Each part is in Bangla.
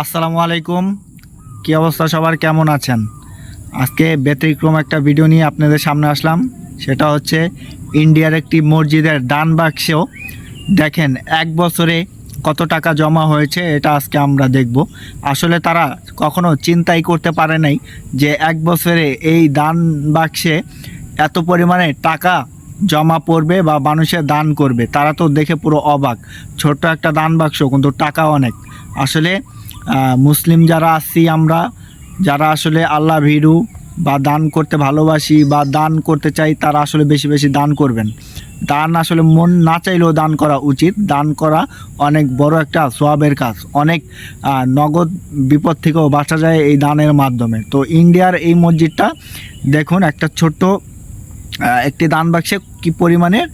আসসালামু আলাইকুম। কি অবস্থা সবার? কেমন আছেন? আজকে ব্যতিক্রম একটা ভিডিও নিয়ে আপনাদের সামনে আসলাম। সেটা হচ্ছে ইন্ডিয়ার একটি মসজিদের দান বাক্সেও দেখেন এক বছরে কত টাকা জমা হয়েছে, এটা আজকে আমরা দেখব। আসলে তারা কখনো চিন্তাই করতে পারে নাই যে এক বছরে এই দান বাক্সে এত পরিমাণে টাকা জমা পড়বে বা মানুষের দান করবে। তারা তো দেখে পুরো অবাক। ছোট্ট একটা দান বাক্স, কিন্তু টাকা অনেক। আসলে মুসলিম যারা আছি আমরা, যারা আসলে আল্লাহ ভীরু বা দান করতে ভালোবাসি বা দান করতে চাই, তারা আসলে বেশি বেশি দান করবেন। দান আসলে মন না চাইলেও দান করা উচিত। দান করা অনেক বড় একটা সোয়াবের কাজ। অনেক নগদ বিপদ থেকেও বাঁচা যায় এই দানের মাধ্যমে। তো ইন্ডিয়ার এই মসজিদটা, দেখুন, একটা ছোট্ট একটি দান বাক্সে কি পরিমাণে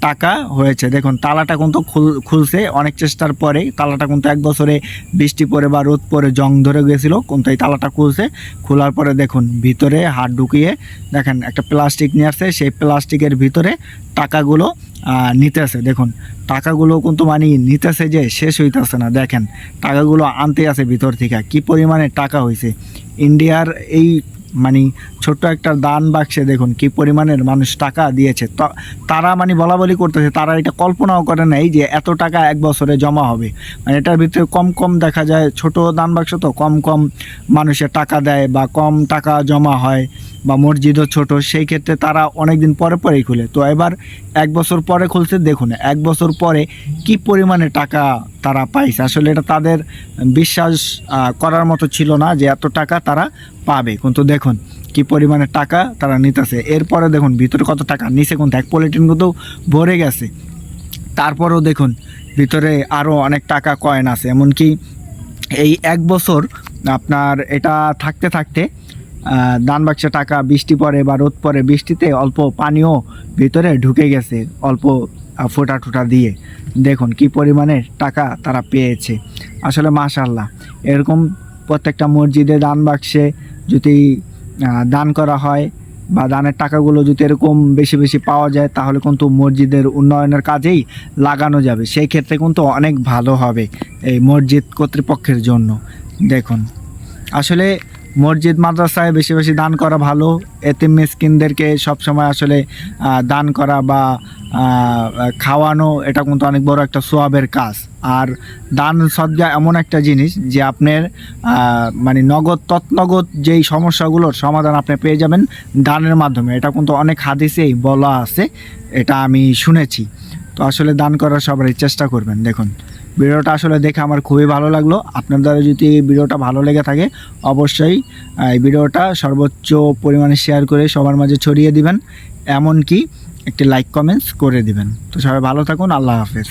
টাকা হয়েছে। দেখুন, তালাটা কিন্তু খুল- খুলছে। অনেক চেষ্টার পরে তালাটা কিন্তু এক বছরে বৃষ্টি পরে বা রোদ পরে জং ধরে গেছিল, কিন্তু এই তালাটা খুলছে। খোলার পরে দেখুন, ভিতরে হাত ঢুকিয়ে দেখেন, একটা প্লাস্টিক নিয়ে আসছে। সেই প্লাস্টিকের ভিতরে টাকাগুলো নিতেছে। দেখুন, টাকাগুলো কিন্তু মানে নিতেছে যে, শেষ হইতেছে না। দেখেন, টাকাগুলো আনতে আছে ভিতর থেকে। কি পরিমাণে টাকা হয়েছে ইন্ডিয়ার এই মানে ছোট্ট একটা দান বাক্সে দেখুন কি পরিমাণের মানুষ টাকা দিয়েছে। তারা মানে বলা বলি করতেছে, তারা এটা কল্পনাও করে নাই যে এত টাকা এক বছরে জমা হবে। মানে এটার ভিতরে কম কম দেখা যায়, ছোট দান বাক্স তো কম কম মানুষের টাকা দেয় বা কম টাকা জমা হয় বা মসজিদও ছোট, সেই ক্ষেত্রে তারা অনেক দিন পরে পরেই খুলে। তো এবার এক বছর পরে খুলছে, দেখুন এক বছর পরে কি পরিমাণে টাকা তারা পাইছে। আসলে এটা তাদের বিশ্বাস করার মতো ছিল না যে এত টাকা তারা পাবে। কিন্তু দেখুন কি পরিমাণে টাকা তারা নিতেছে। এরপরে দেখুন, ভিতরে কত টাকা? নিচে কিন্তু এক পলিটিন কিন্তু ভরে গেছে। তারপরেও দেখুন, ভিতরে আরও অনেক টাকা কয়েন আছে। এমনকি এই এক বছর আপনার এটা থাকতে থাকতে দান বাক্সে টাকা বৃষ্টি পড়ে বা রোদ পড়ে, বৃষ্টিতে অল্প পানিও ভিতরে ঢুকে গেছে, অল্প ফোঁটা টোটা দিয়ে। দেখুন কি পরিমাণে টাকা তারা পেয়েছে। আসলে মাশাল্লাহ এরকম প্রত্যেকটা মসজিদে দান বাক্সে যদি দান করা হয় বা দানের টাকাগুলো যদি এরকম বেশি বেশি পাওয়া যায়, তাহলে কিন্তু মসজিদের উন্নয়নের কাজেই লাগানো যাবে। সেই ক্ষেত্রে কিন্তু অনেক ভালো হবে এই মসজিদ কর্তৃপক্ষের জন্য। দেখুন, আসলে মসজিদ, মাদ্রাসায় বেশি বেশি দান করা ভালো। এতে মিসকিনদেরকে সবসময় আসলে দান করা বা খাওয়ানো, এটা কিন্তু অনেক বড় একটা সোয়াবের কাজ। আর দান সজ্জা এমন একটা জিনিস যে আপনার মানে নগদ, তৎনগদ যেই সমস্যাগুলোর সমাধান আপনি পেয়ে যাবেন দানের মাধ্যমে। এটা কিন্তু অনেক হাদিসেই বলা আছে, এটা আমি শুনেছি। তো আসলে দান করার সবারই চেষ্টা করবেন, দেখুন। ভিডিওটা আসলে দেখে আমার খুবই ভালো লাগল। আপনার দ্বারা যদি এই ভিডিওটা ভালো লেগে থাকে, অবশ্যই এই ভিডিওটা সর্বোচ্চ পরিমাণে শেয়ার করে সবার মাঝে ছড়িয়ে দিবেন। এমনকি একটি লাইক কমেন্টস করে দিবেন। তো সবাই ভালো থাকুন, আল্লাহ হাফেজ।